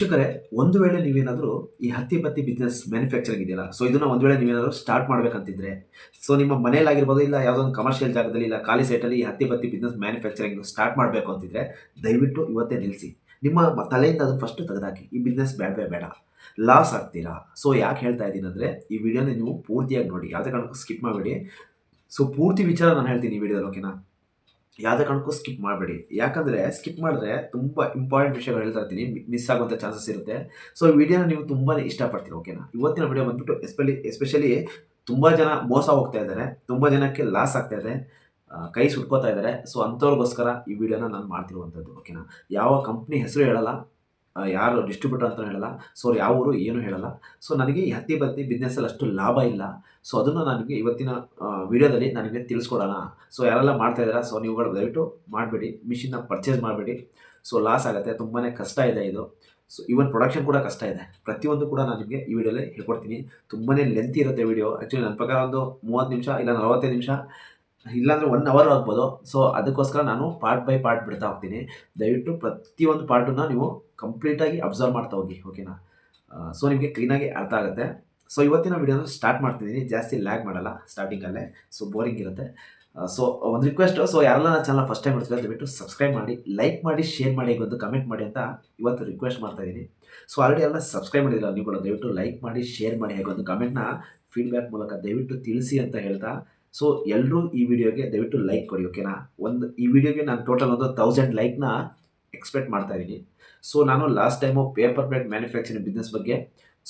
ವೀಕ್ಷಕರೇ, ಒಂದು ವೇಳೆ ನೀವೇನಾದರೂ ಈ ಹತ್ತಿ ಪತ್ತಿ ಬಿಸ್ನೆಸ್ ಮ್ಯಾನುಫ್ಯಾಕ್ಚರಿಂಗ್ ಇದೆಯಲ್ಲ ಸೊ ಇದನ್ನ ಒಂದು ವೇಳೆ ನೀವೇನಾದರೂ ಸ್ಟಾರ್ಟ್ ಮಾಡಬೇಕಂತಿದ್ರೆ ಸೊ ನಿಮ್ಮ ಮನೆಯಲ್ಲಾಗಿರ್ಬೋದು ಇಲ್ಲ ಯಾವುದೋ ಒಂದು ಕಮರ್ಷಿಯಲ್ ಜಾಗದಲ್ಲಿ ಇಲ್ಲ ಖಾಲಿ ಸೈಟಲ್ಲಿ ಈ ಹತ್ತಿ ಪತ್ತಿ ಬಿಸ್ನೆಸ್ ಮ್ಯಾನುಫ್ಯಾಕ್ಚರಿಂಗ್ ಸ್ಟಾರ್ಟ್ ಮಾಡಬೇಕು ಅಂತಿದ್ರೆ, ದಯವಿಟ್ಟು ಇವತ್ತೇ ನಿಲ್ಲಿಸಿ ನಿಮ್ಮ ತಲೆಯಿಂದ ಅದನ್ನು ಫಸ್ಟ್ ತೆಗೆದಾಕಿ. ಈ ಬಿಸ್ನೆಸ್ ಬೇಡವೇ ಬೇಡ ಲಾಸ್ ಆಗ್ತೀರಾ? ಸೊ ಯಾಕೆ ಹೇಳ್ತಾ ಇದ್ದೀನಿ ಅಂದರೆ, ಈ ವಿಡಿಯೋನ ನೀವು ಪೂರ್ತಿಯಾಗಿ ನೋಡಿ. ಯಾವುದೇ ಕಾರಣಕ್ಕೂ ಸ್ಕಿಪ್ ಮಾಡಬೇಡಿ. ಸೊ ಪೂರ್ತಿ ವಿಚಾರ ನಾನು ಹೇಳ್ತೀನಿ ಈ ವಿಡಿಯೋದಲ್ಲಿ ಓಕೆನಾ ಯಾವುದೇ ಕಾರಣಕ್ಕೂ ಸ್ಕಿಪ್ ಮಾಡಬೇಡಿ. ಯಾಕಂದರೆ ಸ್ಕಿಪ್ ಮಾಡಿದ್ರೆ ತುಂಬ ಇಂಪಾರ್ಟೆಂಟ್ ವಿಷಯಗಳು ಹೇಳ್ತಾ ಇರ್ತೀನಿ. ಮಿಸ್ ಆಗುವಂಥ ಚಾನ್ಸಸ್ ಇರುತ್ತೆ. ಸೊ ವಿಡಿಯೋನ ನೀವು ತುಂಬಾ ಇಷ್ಟಪಡ್ತೀರಿ ಓಕೆನಾ ಇವತ್ತಿನ ವಿಡಿಯೋ ಬಂದ್ಬಿಟ್ಟು ಎಸ್ಪೆಲಿ ಎಸ್ಪೆಷಲಿ ತುಂಬ ಜನ ಮೋಸ ಹೋಗ್ತಾ ಇದ್ದಾರೆ. ತುಂಬ ಜನಕ್ಕೆ ಲಾಸ್ ಆಗ್ತಾ ಇದೆ. ಕೈ ಸುಟ್ಕೋತಾ ಇದ್ದಾರೆ. ಸೊ ಅಂಥವ್ರಿಗೋಸ್ಕರ ಈ ವಿಡಿಯೋನ ನಾನು ಮಾಡ್ತಿರುವಂಥದ್ದು ಓಕೆನಾ ಯಾವ ಕಂಪ್ನಿ ಹೆಸರು ಹೇಳಲ್ಲ. ಯಾರು ಡಿಸ್ಟ್ರಿಬ್ಯೂಟರ್ ಅಂತ ಹೇಳಲ್ಲ. ಸೊ ಅವ್ರು ಯಾವ ಊರು ಏನು ಹೇಳಲ್ಲ. ಸೊ ನನಗೆ ಈ ಹತ್ತಿ ಬತ್ತಿ ಬಿಸ್ನೆಸ್ಸಲ್ಲಿ ಅಷ್ಟು ಲಾಭ ಇಲ್ಲ. ಸೊ ಅದನ್ನು ನನಗೆ ಇವತ್ತಿನ ವಿಡಿಯೋದಲ್ಲಿ ನನಗೆ ತಿಳಿಸ್ಕೊಡೋಣ. ಸೊ ಯಾರೆಲ್ಲ ಮಾಡ್ತಾ ಇದ್ದೀರಾ? ಸೊ ನೀವುಗಳು ದಯವಿಟ್ಟು ಮಾಡಬೇಡಿ. ಮಿಷಿನ್ನ ಪರ್ಚೇಸ್ ಮಾಡಬೇಡಿ. ಸೊ ಲಾಸ್ ಆಗುತ್ತೆ. ತುಂಬಾ ಕಷ್ಟ ಇದೆ ಇದು. ಸೊ ಇವನ್ ಪ್ರೊಡಕ್ಷನ್ ಕೂಡ ಕಷ್ಟ ಇದೆ. ಪ್ರತಿಯೊಂದು ಕೂಡ ನಾನು ನಿಮಗೆ ಈ ವಿಡಿಯೋಲಿ ಹೇಳ್ಕೊಡ್ತೀನಿ. ತುಂಬಾ ಲೆಂತ್ ಇರುತ್ತೆ ವಿಡಿಯೋ ಆ್ಯಕ್ಚುಲಿ ನನ್ನ ಪ್ರಕಾರ ಒಂದು ಮೂವತ್ತು ನಿಮಿಷ ಇಲ್ಲ ನಲವತ್ತೈದು ನಿಮಿಷ. ಇಲ್ಲಾಂದರೆ ಒನ್ ಅವರ್ ಆಗ್ಬೋದು. ಸೊ ಅದಕ್ಕೋಸ್ಕರ ನಾನು ಪಾರ್ಟ್ ಬೈ ಪಾರ್ಟ್ ಬಿಡ್ತಾ ಹೋಗ್ತೀನಿ. ದಯವಿಟ್ಟು ಪ್ರತಿಯೊಂದು ಪಾರ್ಟನ್ನು ನೀವು ಕಂಪ್ಲೀಟಾಗಿ ಅಬ್ಸರ್ವ್ ಮಾಡ್ತಾ ಹೋಗಿ ಓಕೆನಾ ಸೊ ನಿಮಗೆ ಕ್ಲೀನಾಗಿ ಅರ್ಥ ಆಗುತ್ತೆ. ಸೊ ಇವತ್ತಿನ ವಿಡಿಯೋನ ಸ್ಟಾರ್ಟ್ ಮಾಡ್ತಿದ್ದೀನಿ. ಜಾಸ್ತಿ ಲ್ಯಾಗ್ ಮಾಡಲ್ಲ ಸ್ಟಾರ್ಟಿಂಗಲ್ಲೇ ಸೊ ಬೋರಿಂಗ್ ಇರುತ್ತೆ. ಸೊ ಒಂದು ರಿಕ್ವೆಸ್ಟು ಸೊ ಯಾರೆಲ್ಲ ನನ್ನ ಚಾನಲ್ ಫಸ್ಟ್ ಟೈಮ್ ಬರ್ತೀರಾ ದಯವಿಟ್ಟು ಸಬ್ಸ್ಕ್ರೈಬ್ ಮಾಡಿ ಲೈಕ್ ಮಾಡಿ ಶೇರ್ ಮಾಡಿ ಒಂದು ಕಮೆಂಟ್ ಮಾಡಿ ಅಂತ ಇವತ್ತು ರಿಕ್ವೆಸ್ಟ್ ಮಾಡ್ತಾ ಇದ್ದೀನಿ ಸೊ ಆಲ್ರೆಡಿ ಎಲ್ಲ ಸಬ್ಸ್ಕ್ರೈಬ್ ಮಾಡಿದಿಲ್ಲ ನೀವುಗಳು ದಯವಿಟ್ಟು ಲೈಕ್ ಮಾಡಿ ಶೇರ್ ಮಾಡಿ ಹೇಗೆ ಒಂದು ಕಮೆಂಟ್ನ ಫೀಡ್ಬ್ಯಾಕ್ ಮೂಲಕ ದಯವಿಟ್ಟು ತಿಳಿಸಿ ಅಂತ ಹೇಳ್ತಾ ಸೊ ಎಲ್ಲರೂ ಈ ವಿಡಿಯೋಗೆ ದಯವಿಟ್ಟು ಲೈಕ್ ಕೊಡಿ ಓಕೆನಾ ಒಂದು, ಈ ವಿಡಿಯೋಗೆ ನಾನು ಟೋಟಲ್ ಒಂದು ತೌಸಂಡ್ ಲೈಕ್ನ ಎಕ್ಸ್ಪೆಕ್ಟ್ ಮಾಡ್ತಾ ಇದ್ದೀನಿ. ಸೊ ನಾನು last time paper plate manufacturing business ಬಗ್ಗೆ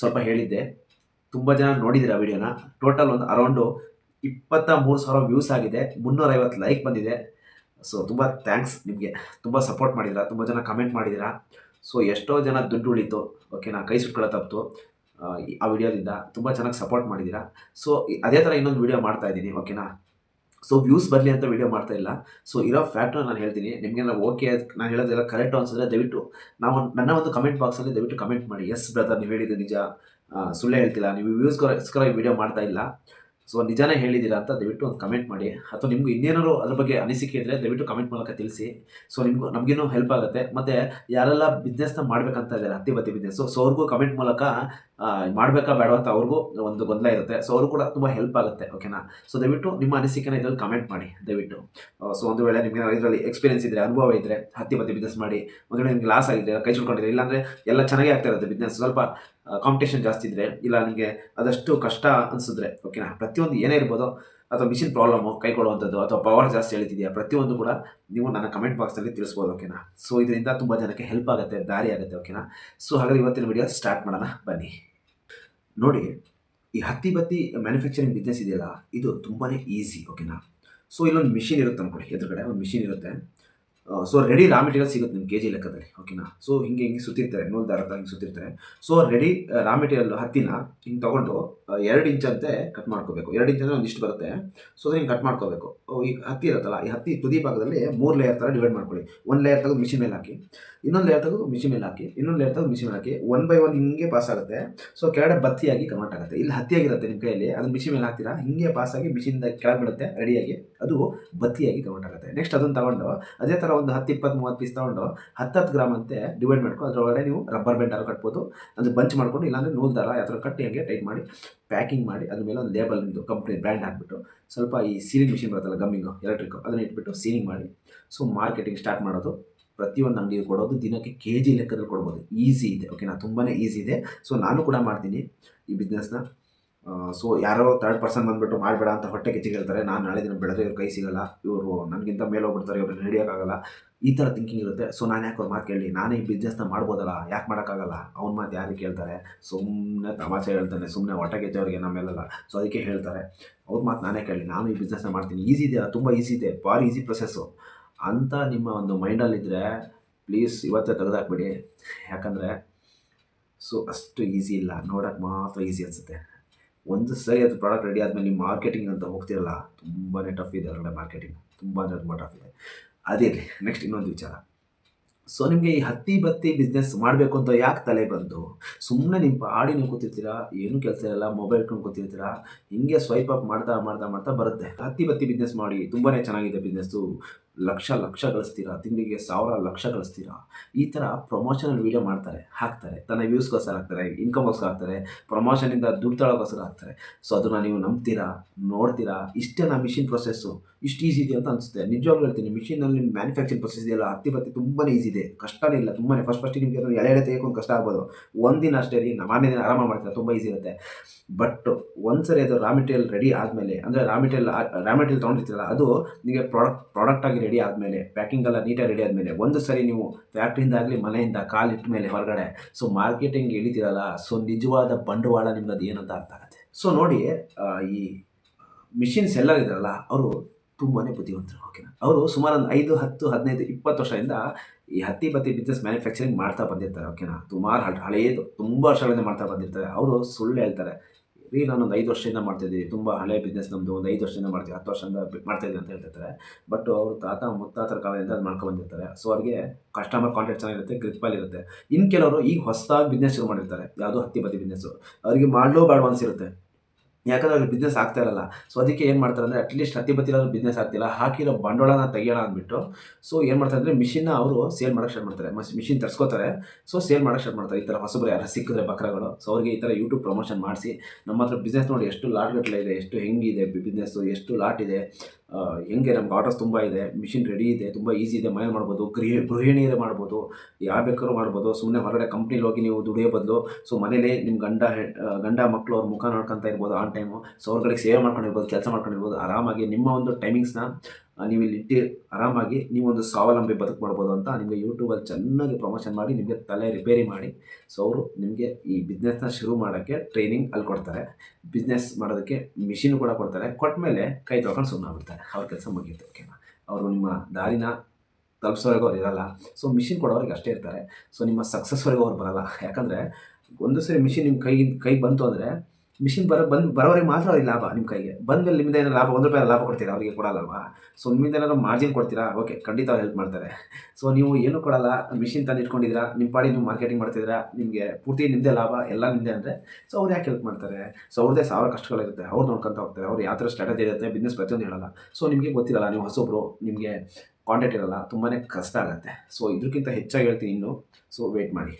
ಸ್ವಲ್ಪ ಹೇಳಿದ್ದೆ. ತುಂಬ ಜನ ನೋಡಿದ್ದೀರ ವಿಡಿಯೋನ. ಟೋಟಲ್ ಒಂದು ಅರೌಂಡು ಇಪ್ಪತ್ತ ಮೂರು ಸಾವಿರ ವ್ಯೂಸ್ ಆಗಿದೆ. ಮುನ್ನೂರೈವತ್ತು ಲೈಕ್ ಬಂದಿದೆ. ಸೊ ತುಂಬ ಥ್ಯಾಂಕ್ಸ್ ನಿಮಗೆ. ತುಂಬ ಸಪೋರ್ಟ್ ಮಾಡಿದ್ದೀರಾ ತುಂಬ ಜನ ಕಮೆಂಟ್ ಮಾಡಿದ್ದೀರಾ ಸೊ ಎಷ್ಟೋ ಜನ ದುಡ್ಡು ಉಳಿತು ಓಕೆನಾ ಕೈ ಸುಟ್ಕೊಳ್ಳೋ ತಪ್ಪಿತು ಆ, ವಿಡಿಯೋದಿಂದ ತುಂಬ ಚೆನ್ನಾಗಿ ಸಪೋರ್ಟ್ ಮಾಡಿದ್ದೀರಾ ಸೊ ಅದೇ ಥರ ಇನ್ನೊಂದು ವಿಡಿಯೋ ಮಾಡ್ತಾ ಇದ್ದೀನಿ ಓಕೆನಾ ಸೊ ವ್ಯೂಸ್ ಬರಲಿ ಅಂತ ವಿಡಿಯೋ ಮಾಡ್ತಾ ಇಲ್ಲ. ಸೊ ಇರೋ ಫ್ಯಾಕ್ಟ್ನ ನಾನು ಹೇಳ್ತೀನಿ. ನಿಮಗೆ ನಾವು ಓಕೆ ನಾನು ಹೇಳೋದೆಲ್ಲ ಕರೆಕ್ಟು ಅನ್ಸಿದ್ರೆ ದಯವಿಟ್ಟು ನಾವು ನನ್ನ ಒಂದು ಕಮೆಂಟ್ ಬಾಕ್ಸಲ್ಲಿ ದಯವಿಟ್ಟು ಕಮೆಂಟ್ ಮಾಡಿ. ಎಸ್ ಬ್ರದರ್ ನೀವು ಹೇಳಿದ್ದು ನಿಜ. ಸುಳ್ಳು ಹೇಳ್ತಿಲ್ಲ. ನೀವು ವ್ಯೂಸ್ಗೋಸ್ಕರ ಈ ವಿಡಿಯೋ ಮಾಡ್ತಾ ಇಲ್ಲ. ಸೊ ನಿಜಾನೇ ಹೇಳಿದ್ದೀರಾ ಅಂತ ದಯವಿಟ್ಟು ಒಂದು ಕಮೆಂಟ್ ಮಾಡಿ. ಅಥವಾ ನಿಮ್ಗೆ ಇನ್ನೇನಾದ್ರು ಅದ್ರ ಬಗ್ಗೆ ಅನಿಸಿಕೆ ಇದ್ದರೆ ದಯವಿಟ್ಟು ಕಮೆಂಟ್ ಮೂಲಕ ತಿಳಿಸಿ. ಸೊ ನಿಮಗೂ, ನಮಗಿನ್ನೂ ಹೆಲ್ಪ್ ಆಗುತ್ತೆ. ಮತ್ತು ಯಾರೆಲ್ಲ ಬಿಸ್ನೆಸ್ನ ಮಾಡ್ಬೇಕಂತ ಇದ್ದಾರೆ ಹತ್ತಿ ಬತ್ತಿ ಬಿಸ್ನೆಸ್ಸು ಸೊ ಅವ್ರಿಗೂ ಕಮೆಂಟ್ ಮೂಲಕ ಮಾಡಬೇಕಾ ಬೇಡ ಅಂತ ಅವ್ರಿಗೂ ಒಂದು ಗೊಂದಲ ಇರುತ್ತೆ. ಸೊ ಅವ್ರು ಕೂಡ ತುಂಬ ಹೆಲ್ಪ್ ಆಗುತ್ತೆ ಓಕೆನಾ ಸೊ ದಯವಿಟ್ಟು ನಿಮ್ಮ ಅನಿಸಿಕೆನ ಇದರಲ್ಲಿ ಕಮೆಂಟ್ ಮಾಡಿ, ದಯವಿಟ್ಟು. ಸೊ ಒಂದು ವೇಳೆ ನಿಮಗೆ ಇದರಲ್ಲಿ ಎಕ್ಸ್ಪೀರಿಯನ್ಸ್ ಇದ್ದರೆ ಅನುಭವ ಇದ್ದರೆ ಹತ್ತಿ ಬತ್ತಿ ಬಿಸ್ನೆಸ್ ಮಾಡಿ, ಒಂದು ವೇಳೆ ನಿಮಗೆ ಲಾಸ್ ಆಗಿದೆ ಕೈ ಸುಳ್ಕೊಂಡಿದ್ರೆ ಇಲ್ಲಾಂದರೆ ಎಲ್ಲ ಚೆನ್ನಾಗಿ ಆಗ್ತಾ ಇರುತ್ತೆ ಬಿಸ್ನೆಸ್ ಸ್ವಲ್ಪ ಕಾಂಪಿಟೇಷನ್ ಜಾಸ್ತಿ ಇದ್ದರೆ ಇಲ್ಲ ನಿಮಗೆ ಅದಷ್ಟು ಕಷ್ಟ ಅನಿಸಿದ್ರೆ ಓಕೆನಾ ಪ್ರತಿಯೊಂದು ಏನೇ ಇರ್ಬೋದು, ಅಥವಾ ಮಿಷಿನ್ ಪ್ರಾಬ್ಲಮ್ಮು ಕೈ ಕೊಡುವಂಥದ್ದು, ಅಥವಾ ಪವರ್ ಜಾಸ್ತಿ ಹೇಳ್ತಿದೆಯಾ ಪ್ರತಿಯೊಂದು ಕೂಡ ನೀವು ನನ್ನ ಕಮೆಂಟ್ ಬಾಕ್ಸ್ನಲ್ಲಿ ತಿಳಿಸ್ಬೋದು ಓಕೆನಾ ಸೊ ಇದರಿಂದ ತುಂಬ ಜನಕ್ಕೆ ಹೆಲ್ಪ್ ಆಗುತ್ತೆ, ದಾರಿ ಆಗುತ್ತೆ ಓಕೆನಾ ಸೊ ಹಾಗಾದ್ರೆ ಇವತ್ತಿನ ವಿಡಿಯೋ ಸ್ಟಾರ್ಟ್ ಮಾಡೋಣ, ಬನ್ನಿ. ನೋಡಿ, ಈ ಹತ್ತಿ ಬತ್ತಿ ಮ್ಯಾನುಫ್ಯಾಕ್ಚರಿಂಗ್ ಬಿಸ್ನೆಸ್ ಇದೆಯಲ್ಲ, ಇದು ತುಂಬಾ ಈಸಿ ಓಕೆನಾ ಸೊ ಇಲ್ಲೊಂದು ಮಿಷಿನ್ ಇರುತ್ತೆ ಅನ್ಕೊಳ್ಳಿ ಎದುರುಗಡೆ, ಒಂದು ಮಿಷಿನ್ ಇರುತ್ತೆ. ಸೊ ರೆಡಿ ರಾ ಮೆಟೀರಿಯಲ್ ಸಿಗುತ್ತೆ ನಿಮ್ಗೆ ಕೆ ಜಿ ಲೆಕ್ಕದಲ್ಲಿ ಓಕೆನಾ ಸೊ ಹಿಂಗೆ ಹಿಂಗೆ ಸುತ್ತಿರ್ತಾರೆ, ನೂಲ್ ದಾರ ಹಿಂಗೆ ಸುತ್ತಿರ್ತಾರೆ. ಸೊ ರೆಡಿ ರಾ ಮೆಟೀರಿಯಲ್ ಹತ್ತಿನ ಹಿಂಗೆ ತೊಗೊಂಡು ಎರಡು ಇಂಚಂತೆ ಕಟ್ ಮಾಡ್ಕೋಬೇಕು. ಎರಡು ಇಂಚ್ ಅಂದರೆ ಒಂದಿಷ್ಟು ಬರುತ್ತೆ. ಸೊ ಅದನ್ನ ಹಿಂಗೆ ಕಟ್ ಮಾಡ್ಕೋಬೇಕು. ಈ ಹತ್ತಿ ಇರುತ್ತಲ್ಲ, ಈ ಹತ್ತಿ ತುದಿ ಭಾಗದಲ್ಲಿ ಮೂರು ಲೇಯರ್ ಥರ ಡಿವೈಡ್ ಮಾಡ್ಕೊಳ್ಳಿ. ಒಂದು ಲೇಯರ್ ತೆಗೆದು ಮಿಷಿನ್ ಮೇಲೆ ಹಾಕಿ, ಇನ್ನೊಂದು ಲೇಯರ್ ತೆಗೆದು ಮಿಷಿನ್ ಮೇಲೆ ಹಾಕಿ, ಇನ್ನೊಂದು ಲೇಯರ್ ತಗೋ ಮಿಷಿನ್ ಮೇಲೆ ಹಾಕಿ ಒನ್ ಬೈ ಒನ್ ಹಿಂಗೆ ಪಾಸ್ ಆಗುತ್ತೆ. ಸೊ ಕೆಳಗಡೆ ಬತ್ತಿಯಾಗಿ ಕನ್ವರ್ಟ್ ಆಗುತ್ತೆ. ಇಲ್ಲಿ ಹತ್ತಿಯಾಗಿರುತ್ತೆ ನಿಮ್ಮ ಕೈಯಲ್ಲಿ, ಅದನ್ನ ಮಿಷಿನ್ ಮೇಲೆ ಹಾಕ್ತೀರಾ? ಹಿಂಗೆ ಪಾಸ್ ಆಗಿ ಮಿಷಿನ್ ಕೆಳಗೆ ಬಿಡುತ್ತೆ ರೆಡಿಯಾಗಿ ಅದು ಬತ್ತಿಯಾಗಿ ಕನ್ವರ್ಟ್ ಆಗುತ್ತೆ. ನೆಕ್ಸ್ಟ್ ಅದನ್ನು ತಗೊಂಡು, ಅದೇ ಥರ ಒಂದು ಹತ್ತು, ಇಪ್ಪತ್ತು ಮೂವತ್ತು ಪೀಸ್ ತಗೊಂಡು ಹತ್ತು ಹತ್ತು ಗ್ರಾಮ್ ಅಂತೆ ಡಿವೈಡ್ ಮಾಡ್ಕೊಂಡು ಅದರೊಳಗಡೆ ನೀವು ರಬ್ಬರ್ ಬ್ಯಾಂಡ್ ಅಲ್ಲಿ ಕಟ್ಬೋದು. ಅದು ಬಂಚ್ ಮಾಡಿಕೊಂಡು, ಇಲ್ಲಾಂದರೆ ನೂಲ್ ದಾರ ಯಾವ ಥರ ಕಟ್ಟಿ ಹಂಗೆ ಟೈಟ್ ಮಾಡಿ ಪ್ಯಾಕಿಂಗ್ ಮಾಡಿ, ಅದ್ರ ಮೇಲೆ ಒಂದು ಲೇಬಲ್ ನಿಮ್ಮದು ಕಂಪ್ನಿ ಬ್ರ್ಯಾಂಡ್ ಹಾಕ್ಬಿಟ್ಟು ಸ್ವಲ್ಪ ಈ ಸೀಲಿಂಗ್ ಮಿಷಿನ್ ಬರುತ್ತಲ್ಲ ಗಮ್ಮಿಂಗು ಎಲೆಕ್ಟ್ರಿಕ್ ಅದನ್ನ ಇಟ್ಬಿಟ್ಟು ಸೀಲಿಂಗ್ ಮಾಡಿ. ಸೊ ಮಾರ್ಕೆಟಿಂಗ್ ಸ್ಟಾರ್ಟ್ ಮಾಡೋದು, ಪ್ರತಿಯೊಂದು ಅಂಗಡಿಗೆ ಕೊಡೋದು, ದಿನಕ್ಕೆ ಕೆ ಜಿ ಲೆಕ್ಕದಲ್ಲಿ ಕೊಡ್ಬೋದು. ಈಸಿ ಇದೆ ಓಕೆನಾ ತುಂಬಾ ಈಸಿ ಇದೆ. ಸೊ ನಾನು ಕೂಡ ಮಾಡ್ತೀನಿ ಈ ಬಿಸ್ನೆಸ್ನ ಸೊ ಯಾರೋ ಥರ್ಡ್ ಪರ್ಸನ್ ಬಂದ್ಬಿಟ್ಟು ಮಾಡಬೇಡ ಅಂತ ಹೊಟ್ಟೆ ಕಿಚ್ಚಿಗೆ ಹೇಳ್ತಾರೆ ನಾನು ನಾಳೆ ದಿನ ಬೆಳೆದ್ರೆ ಇವ್ರ ಕೈ ಸಿಗಲ್ಲ, ಇವರು ನನಗಿಂತ ಮೇಲೆ ಹೋಗ್ಬಿಡ್ತಾರೆ ಇವ್ರನ್ನ ಹಿಡಿಯೋಕ್ಕಾಗಲ್ಲ. ಈ ಥರ ಥಿಂಕಿಂಗ್ ಇರುತ್ತೆ. ಸೊ ನಾನು ಯಾಕೆ ಅವ್ರ ಮಾತು ಕೇಳಿ? ನಾನೇ ಈ ಬಿಸ್ನೆಸ್ನ ಮಾಡ್ಬೋದಲ್ಲ, ಯಾಕೆ ಮಾಡೋಕ್ಕಾಗಲ್ಲ? ಅವ್ನ ಮಾತು ಯಾರಿಗೆ ಕೇಳ್ತಾರೆ? ಸುಮ್ಮನೆ ತಮಾಷೆ ಹೇಳ್ತಾನೆ ಸುಮ್ಮನೆ ಹೊಟ್ಟೆ ಗೆದ್ದವ್ರಿಗೆ ನಮ್ಮೆಲ್ಲ ಸೊ ಅದಕ್ಕೆ ಹೇಳ್ತಾರೆ. ಅವ್ರ ಮಾತು ನಾನೇ ಕೇಳಿ. ನಾನು ಈ ಬಿಸ್ನೆಸ್ನ ಮಾಡ್ತೀನಿ. ಈಸಿ ಇದೆಯಲ್ಲ ತುಂಬ ಈಸಿ ಇದೆ. ಭಾರಿ ಈಸಿ ಪ್ರೊಸೆಸ್ಸು ಅಂತ ನಿಮ್ಮ ಒಂದು ಮೈಂಡಲ್ಲಿದ್ದರೆ ಪ್ಲೀಸ್ ಇವತ್ತೇ ತೆಗೆದಾಕ್ಬಿಡಿ. ಯಾಕಂದರೆ ಸೊ ಅಷ್ಟು ಈಸಿ ಇಲ್ಲ. ನೋಡೋಕ್ಕೆ ಮಾತ್ರ ಈಸಿ ಅನಿಸುತ್ತೆ. ಒಂದು ಸರಿ ಅದು ಪ್ರಾಡಕ್ಟ್ ರೆಡಿ ಆದಮೇಲೆ ನೀವು ಮಾರ್ಕೆಟಿಂಗ್ ಅಂತ ಹೋಗ್ತಿರಲ್ಲ ತುಂಬಾ ಟಫ್ ಇದೆ ಹೊರಗಡೆ ಮಾರ್ಕೆಟಿಂಗ್ ತುಂಬ ಅಂದರೆ ಟಫ್ ಇದೆ. ಅದೇ ನೆಕ್ಸ್ಟ್ ಇನ್ನೊಂದು ವಿಚಾರ. ಸೊ ನಿಮಗೆ ಈ ಹತ್ತಿ ಬತ್ತಿ ಬಿಸ್ನೆಸ್ ಮಾಡಬೇಕು ಅಂತ ಯಾಕೆ ತಲೆ ಬಂತು? ಸುಮ್ಮನೆ ನಿಮ್ಮ ಪಾಡಿ ನೀವು ಕೂತಿರ್ತೀರಾ? ಏನು ಕೆಲಸ ಇರಲ್ಲ ಮೊಬೈಲ್ ಇಟ್ಕೊಂಡು ಕೂತಿರ್ತೀರಾ? ಹಿಂಗೆ ಸ್ವೈಪ್ ಅಪ್ ಮಾಡ್ತಾ ಮಾಡ್ತಾ ಮಾಡ್ತಾ ಬರುತ್ತೆ. ಹತ್ತಿ ಬತ್ತಿ ಬಿಸ್ನೆಸ್ ಮಾಡಿ ತುಂಬಾ ಚೆನ್ನಾಗಿದೆ ಬಿಸ್ನೆಸ್ಸು ಲಕ್ಷ ಲಕ್ಷ ಗಳಿಸ್ತೀರಾ? ತಿಂಗಳಿಗೆ ಸಾವಿರ ಲಕ್ಷ ಗಳಿಸ್ತೀರಾ? ಈ ಥರ ಪ್ರಮೋಷನಲ್ ವೀಡಿಯೋ ಮಾಡ್ತಾರೆ, ಹಾಕ್ತಾರೆ. ತನ್ನ ವ್ಯೂಸ್ಗೋಸ್ಕರ ಹಾಕ್ತಾರೆ ಇನ್ಕಮ್ಗೋಸ್ಕರ ಹಾಕ್ತಾರೆ ಪ್ರಮೋಷನಿಂದ ದುಡ್ಡು ತಳಗೋಸ್ಕರ ಹಾಕ್ತಾರೆ. ಸೊ ಅದನ್ನು ನೀವು ನಂಬ್ತೀರಾ? ನೋಡ್ತೀರಾ? ಇಷ್ಟೇ ನಾ ಮಿಷಿನ್ ಪ್ರೊಸೆಸ್ಸು ಇಷ್ಟು ಈಸಿ ಇದೆ ಅಂತ ಅನಿಸುತ್ತೆ. ನಿಜವಾಗ್ಲೂ ಹೇಳ್ತೀನಿ ಮಿಷಿನಲ್ಲಿ ಮ್ಯಾನುಫ್ಯಾಕ್ಚರಿಂಗ್ ಪ್ರೊಸೆಸ್ ಇದೆಯಲ್ಲ ಹತ್ತಿ ಬತ್ತಿ ತುಂಬಾ ಈಸಿ ಇದೆ. ಕಷ್ಟನೇ ಇಲ್ಲ ತುಂಬಾ ಫಸ್ಟ್ ಫಸ್ಟ್ ನಿಮಗೆ ಎಳೆ ಎಳೆ ತೆಗೆಯೋಕೆ ಕಷ್ಟ ಆಗ್ಬೋದು. ಒಂದಿನ ಅಷ್ಟೇ ರೀ ಮಾರನೇ ದಿನ ಆರಾಮ ಮಾಡ್ತಾರೆ, ತುಂಬ ಈಸಿ ಇರುತ್ತೆ. ಬಟ್ ಒಂದ್ಸರಿ ಅದು ರಾ ಮೆಟೀರಿಯಲ್ ರೆಡಿ ಆದಮೇಲೆ, ಅಂದರೆ ರಾ ಮೆಟೀರಿಯಲ್ ರಾ ಮೆಟೀರಿಯಲ್ ತೊಗೊಂಡಿರ್ತೀರಲ್ಲ, ಅದು ನಿಮಗೆ ಪ್ರಾಡಕ್ಟ್ ಪ್ರಾಡಕ್ಟ್ ಆಗಿ ರೆಡಿ ಆದಮೇಲೆ ಪ್ಯಾಕಿಂಗ್ ಎಲ್ಲ ನೀಟಾಗಿ ರೆಡಿ ಆದಮೇಲೆ, ಒಂದು ಸರಿ ನೀವು ಫ್ಯಾಕ್ಟ್ರಿಯಿಂದ ಆಗಲಿ, ಮನೆಯಿಂದ ಕಾಲಿಟ್ಟ ಮೇಲೆ ಹೊರಗಡೆ ಸೊ ಮಾರ್ಕೆಟಿಂಗ್ ಇಳಿತೀರಲ್ಲ ಸೊ ನಿಜವಾದ ಬಂಡವಾಳ ನಿಮ್ಗೆ ಅದು ಏನಂತ ಅರ್ಥ ಆಗುತ್ತೆ. ಸೊ ನೋಡಿ ಈ ಮಿಷಿನ್ಸ್ ಎಲ್ಲ ಅವರು ತುಂಬಾ ಬುದ್ಧಿವಂತರು. ಓಕೆನಾ ಅವರು ಸುಮಾರು ಒಂದು ಐದು, ಹತ್ತು, ಹದಿನೈದು, ಇಪ್ಪತ್ತು ವರ್ಷದಿಂದ ಈ ಹತ್ತಿ ಬತ್ತಿ ಬಿಸ್ನೆಸ್ ಮ್ಯಾನುಫ್ಯಾಕ್ಚರಿಂಗ್ ಮಾಡ್ತಾ ಬಂದಿರ್ತಾರೆ. ಓಕೆನಾ ಸುಮಾರು ಹಳೆ ಹಳೆಯದು ತುಂಬ ವರ್ಷಗಳಿಂದ ಮಾಡ್ತಾ ಬಂದಿರ್ತಾರೆ. ಅವರು ಸುಳ್ಳು ಹೇಳ್ತಾರೆ. ರೀ ಒಂದು ಐದು ವರ್ಷದಿಂದ ಮಾಡ್ತಿದ್ದೀವಿ ತುಂಬ ಹಳೆ ಬಿಸ್ನೆಸ್ ನಮ್ಮದು ಒಂದು ಐದು ವರ್ಷದಿಂದ ಮಾಡ್ತೀವಿ. ಹತ್ತು ವರ್ಷದಿಂದ ಮಾಡ್ತಾಯಿದ್ದೀವಿ ಅಂತ ಹೇಳ್ತಿರ್ತಾರೆ. ಬಟ್ ಅವರು ತಾತ, ಮುತ್ತಾತರ ಕಾಲದಿಂದ ಅದು ಮಾಡ್ಕೊಂಡು ಬಂದಿರ್ತಾರೆ. ಸೊ ಅವ್ರಿಗೆ ಕಸ್ಟಮರ್ ಕಾಂಟ್ಯಾಕ್ಟ್ ಚೆನ್ನಾಗಿರುತ್ತೆ ಗ್ರಿಪ್ಪಲ್ಲಿ ಇರುತ್ತೆ. ಇನ್ನು ಕೆಲವರು ಈಗ ಹೊಸದಾಗಿ ಬಿಸ್ನೆಸ್ ಶುರು ಮಾಡಿರ್ತಾರೆ. ಯಾವುದೋ ಹತ್ತಿ ಬತ್ತಿ ಬಿಸ್ನೆಸ್ಸು ಅವರಿಗೆ ಮಾಡಲೂ ಬೇಡ ಅನ್ಸಿರುತ್ತೆ. ಯಾಕಂದ್ರೆ ಅವ್ರಿಗೆ ಬಿಸ್ನೆಸ್ ಆಗ್ತಾ ಇರಲ್ಲ. ಸೊ ಅದಕ್ಕೆ ಏನು ಮಾಡ್ತಾರೆ ಅಂದರೆ ಅಟ್ಲೀಸ್ಟ್ ಹತ್ತಿ ಬತ್ತಿಲಾದ್ರೂ ಬಿಸ್ನೆಸ್ ಆಗ್ತಿಲ್ಲ. ಹಾಕಿರೋ ಬಂಡವಾಳನ ತೆಗಿಯೋಣ ಅಂದ್ಬಿಟ್ಟು ಸೊ ಏನು ಮಾಡ್ತಾರೆ ಅಂದರೆ ಮಿಷಿನ್ನ ಅವರು ಸೇಲ್ ಮಾಡೋಕ್ಕೆ ಸ್ಟಾರ್ಟ್ ಮಾಡ್ತಾರೆ. ಮಸ್ ಮಿಷಿನ್ ತರಿಸ್ಕೋತಾರೆ. ಸೊ ಸೇಲ್ ಮಾಡೋಕ್ಕೆ ಸ್ಟಾರ್ಟ್ ಮಾಡ್ತಾರೆ. ಈ ಥರ ಹೊಸಬ್ರು ಯಾರು ಸಿಕ್ಕಿದ್ರೆ ಬಕ್ರಗಳು. ಸೊ ಅವ್ರಿಗೆ ಈ ಥರ ಯೂಟ್ಯೂಬ್ ಪ್ರಮೋಷನ್ ಮಾಡಿಸಿ, ನಮ್ಮ ಹತ್ರ ಬಿಸ್ನೆಸ್ ನೋಡಿ ಎಷ್ಟು ಲಾಟ್ಗಟ್ಟಲೆ ಇದೆ, ಎಷ್ಟು ಹೆಂಗಿದೆ ಬಿಸ್ನೆಸ್ಸು ಎಷ್ಟು ಲಾಟ್ ಇದೆ. ಹೆಂಗೆ ನಮ್ಗೆ ಆರ್ಡರ್ಸ್ ತುಂಬ ಇದೆ ಮಿಷಿನ್ ರೆಡಿ ಇದೆ, ತುಂಬ ಈಸಿ ಇದೆ, ಮನೇಲಿ ಮಾಡ್ಬೋದು, ಗೃಹ ಗೃಹಿಣಿಯರೇ ಮಾಡ್ಬೋದು, ಯಾರು ಬೇಕಾದ್ರೂ ಮಾಡ್ಬೋದು ಸುಮ್ಮನೆ ಹೊರಗಡೆ ಕಂಪ್ನಿಲಿ ಹೋಗಿ ನೀವು ದುಡಿಯೋ ಬದಲು ಸೊ ಮನೇಲಿ ನಿಮ್ಮ ಗಂಡ ಗಂಡ ಮಕ್ಕಳು ಅವ್ರ ಮುಖ ನೋಡ್ಕೊತಾ ಇರ್ಬೋದು ಆನ್ ಟೈಮು ಸೊ ಅವ್ರ ಕಡೆಗೆ ಸೇವೆ ಮಾಡ್ಕೊಂಡಿರ್ಬೋದು, ಕೆಲಸ ಮಾಡ್ಕೊಂಡಿರ್ಬೋದು, ಆರಾಮಾಗಿ ನಿಮ್ಮ ಒಂದು ಟೈಮಿಂಗ್ಸ್ನ ನೀವು ಇಲ್ಲಿ ಇಟ್ಟು ಆರಾಮಾಗಿ ನೀವೊಂದು ಸ್ವಾವಲಂಬಿ ಬದುಕು ಮಾಡ್ಬೋದು ಅಂತ ನಿಮಗೆ ಯೂಟ್ಯೂಬಲ್ಲಿ ಚೆನ್ನಾಗಿ ಪ್ರಮೋಷನ್ ಮಾಡಿ ನಿಮಗೆ ತಲೆ ರಿಪೇರಿ ಮಾಡಿ. ಸೊ ಅವರು ನಿಮಗೆ ಈ ಬಿಸ್ನೆಸ್ನ ಶುರು ಮಾಡೋಕ್ಕೆ ಟ್ರೈನಿಂಗ್ ಅಲ್ಲಿ ಕೊಡ್ತಾರೆ. ಬಿಸ್ನೆಸ್ ಮಾಡೋದಕ್ಕೆ ಮಿಷಿನ್ ಕೂಡ ಕೊಡ್ತಾರೆ. ಕೊಟ್ಟ ಮೇಲೆ ಕೈ ತೊಳ್ಕೊಂಡು ಸುಮ್ಮನೆ ಆಗ್ಬಿಡ್ತಾರೆ ಅವ್ರ ಕೆಲಸ ಮುಗಿಯುತ್ತೆ ಓಕೆನಾ ಅವರು ನಿಮ್ಮ ದಾರಿನ ತಲುಪಿಸೋವರೆಗೂ ಅವ್ರು ಇರಲ್ಲ. ಸೊ ಮಿಷಿನ್ ಕೊಡೋರಿಗೆ ಅಷ್ಟೇ ಇರ್ತಾರೆ. ಸೊ ನಿಮ್ಮ ಸಕ್ಸಸ್ವರೆಗೂ ಅವ್ರು ಬರಲ್ಲ. ಯಾಕಂದರೆ ಒಂದು ಸರಿ ಮಿಷಿನ್ ನಿಮ್ಮ ಕೈ ಕೈ ಬಂತು ಅಂದರೆ ಮಿಷಿನ್ ಬರೋ, ಬಂದು ಬರೋರಿಗೆ ಮಾತ್ರ ಅವ್ರಿಗೆ ಲಾಭ ನಿಮ್ಮ ಕೈಗೆ. ಬಂದಮೇಲೆ ನಿಮ್ಮಿಂದ ಏನೋ ಲಾಭ, ಒಂದು ರೂಪಾಯಿ ಲಾಭ ಕೊಡ್ತೀರಾ? ಅವರಿಗೆ ಕೊಡಲ್ಲವಾ? ಸೊ ನಿಮ್ಮಿಂದ ಏನಾದ್ರು ಮಾರ್ಜಿನ್ ಕೊಡ್ತೀರಾ? ಓಕೆ ಖಂಡಿತ ಅವ್ರು ಹೆಲ್ಪ್ ಮಾಡ್ತಾರೆ. ಸೊ ನೀವು ಏನು ಕೊಡಲ್ಲ ಮಿಷಿನ್ ತಂದು ಇಟ್ಕೊಂಡಿದ್ದೀರಾ? ನಿಮ್ಮ ಪಾಡಿ ನೀವು ಮಾರ್ಕೆಟಿಂಗ್ ಮಾಡ್ತಿದ್ದೀರಾ? ನಿಮಗೆ ಪೂರ್ತಿ ನಿಮ್ಮದೇ ಲಾಭ, ಎಲ್ಲ ನಿಮ್ಮದೇ ಅಂದರೆ ಸೊ ಅವ್ರು ಯಾಕೆ ಹೆಲ್ಪ್ ಮಾಡ್ತಾರೆ? ಸೊ ಅವ್ರದ್ದೇ ಸಾವಿರ ಕಷ್ಟಗಳಿರುತ್ತೆ ಅವ್ರು ನೋಡ್ಕೊಂತ ಹೋಗ್ತಾರೆ. ಅವ್ರು ಯಾವ ಥರ ಸ್ಟ್ರಾಟಜಿ ಇರುತ್ತೆ? ಬಿಸ್ನೆಸ್ ಪ್ರತಿಯೊಂದು ಹೇಳಲ್ಲ. ಸೊ ನಿಮಗೆ ಗೊತ್ತಿರಲ್ಲ, ನೀವು ಹೊಸೊಬ್ರು, ನಿಮಗೆ ಕಾಂಟ್ಯಾಕ್ಟ್ ಇರಲ್ಲ. ತುಂಬಾ ಕಷ್ಟ ಆಗುತ್ತೆ. ಸೊ ಇದಕ್ಕಿಂತ ಹೆಚ್ಚಾಗಿ ಹೇಳ್ತೀನಿ ಇನ್ನು. ಸೊ ವೇಟ್ ಮಾಡಿ.